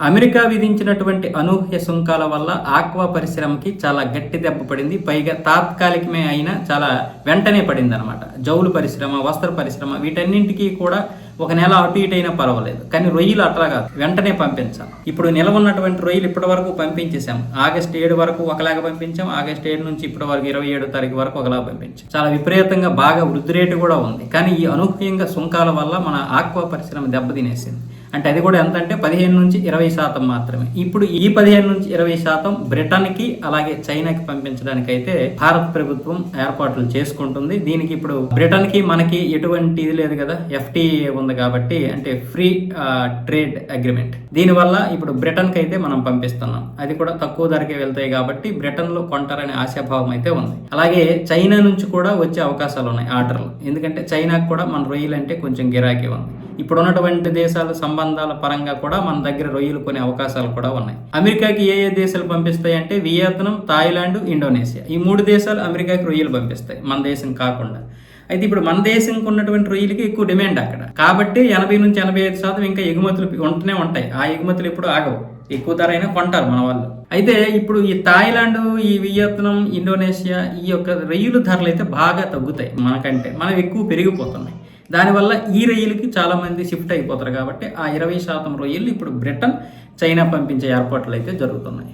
America విధించినటువంటి అనూహ్య సుంకాల వల్ల aqua పరిశ్రమకి చాలా గట్టి దెబ్బ పడింది. పైగా తాత్కాలికమే అయినా చాలా వెంటనే పడింది అనమాట జౌలు పరిశ్రమ వస్త్ర పరిశ్రమ వీటన్నింటికి కూడా ఒక నెల అటు ఇటు అయినా పర్వాలేదు. కానీ రొయ్యలు అట్లా కాదు. వెంటనే పంపించాం. ఇప్పుడు నిలవ ఉన్నటువంటి రొయ్యలు ఇప్పటి వరకు పంపించేసాం ఆగస్ట్ ఏడు వరకు ఒకలాగా పంపించాం. ఆగస్ట్ ఏడు నుంచి ఇప్పటి వరకు ఇరవై ఏడు తారీఖు వరకు ఒకలాగా పంపించాం. చాలా విపరీతంగా బాగా వృద్ధి రేటు కూడా ఉంది. కానీ ఈ అనూహ్యంగా సుంకాల వల్ల మన ఆక్వా పరిశ్రమ దెబ్బతినేసింది అంటే అది కూడా ఎంత అంటే పదిహేను నుంచి ఇరవై శాతం మాత్రమే. ఇప్పుడు ఈ పదిహేను నుంచి ఇరవై శాతం బ్రిటన్కి అలాగే చైనాకి పంపించడానికి అయితే భారత ప్రభుత్వం ఏర్పాట్లు చేసుకుంటుంది. దీనికి ఇప్పుడు బ్రిటన్కి మనకి ఎటువంటి ఇది లేదు కదా ఎఫ్టీఏ ఉంది కాబట్టి అంటే ఫ్రీ ట్రేడ్ అగ్రిమెంట్. దీనివల్ల ఇప్పుడు బ్రిటన్కి అయితే మనం పంపిస్తున్నాం. అది కూడా తక్కువ ధరకే వెళ్తాయి కాబట్టి బ్రిటన్లో కొంటారనే ఆశాభావం అయితే ఉంది. అలాగే చైనా నుంచి కూడా వచ్చే అవకాశాలు ఉన్నాయి ఆర్డర్లు. ఎందుకంటే చైనాకు కూడా మన రొయ్యలు అంటే కొంచెం గిరాకీ ఉంది. ఇప్పుడు ఉన్నటువంటి దేశాల సంబంధాల పరంగా కూడా మన దగ్గర రొయ్యలు కొనే అవకాశాలు కూడా ఉన్నాయి. అమెరికాకి ఏ ఏ దేశాలు పంపిస్తాయి అంటే వియత్నం థాయిలాండ్ ఇండోనేషియా. ఈ మూడు దేశాలు అమెరికాకి రొయ్యలు పంపిస్తాయి మన దేశం కాకుండా. అయితే ఇప్పుడు మన దేశంకి ఉన్నటువంటి రొయ్యలకి ఎక్కువ డిమాండ్ అక్కడ. కాబట్టి ఎనభై నుంచి ఎనభై ఐదు శాతం ఇంకా ఎగుమతులు ఉంటూనే ఉంటాయి. ఆ ఎగుమతులు ఎప్పుడు ఆగవు. ఎక్కువ ధర అయినా కొంటారు మన వాళ్ళు. అయితే ఇప్పుడు ఈ థాయిలాండ్ ఈ వియత్నం ఇండోనేషియా ఈ యొక్క రొయ్యల ధరలు అయితే బాగా తగ్గుతాయి మనకంటే. మనం ఎక్కువ పెరిగిపోతున్నాయి. దానివల్ల ఈ రొయ్యలకి చాలామంది షిఫ్ట్ అయిపోతారు కాబట్టి ఆ ఇరవై శాతం రొయ్యలు ఇప్పుడు బ్రిటన్ చైనా పంపించే ఏర్పాట్లు అయితే జరుగుతున్నాయి.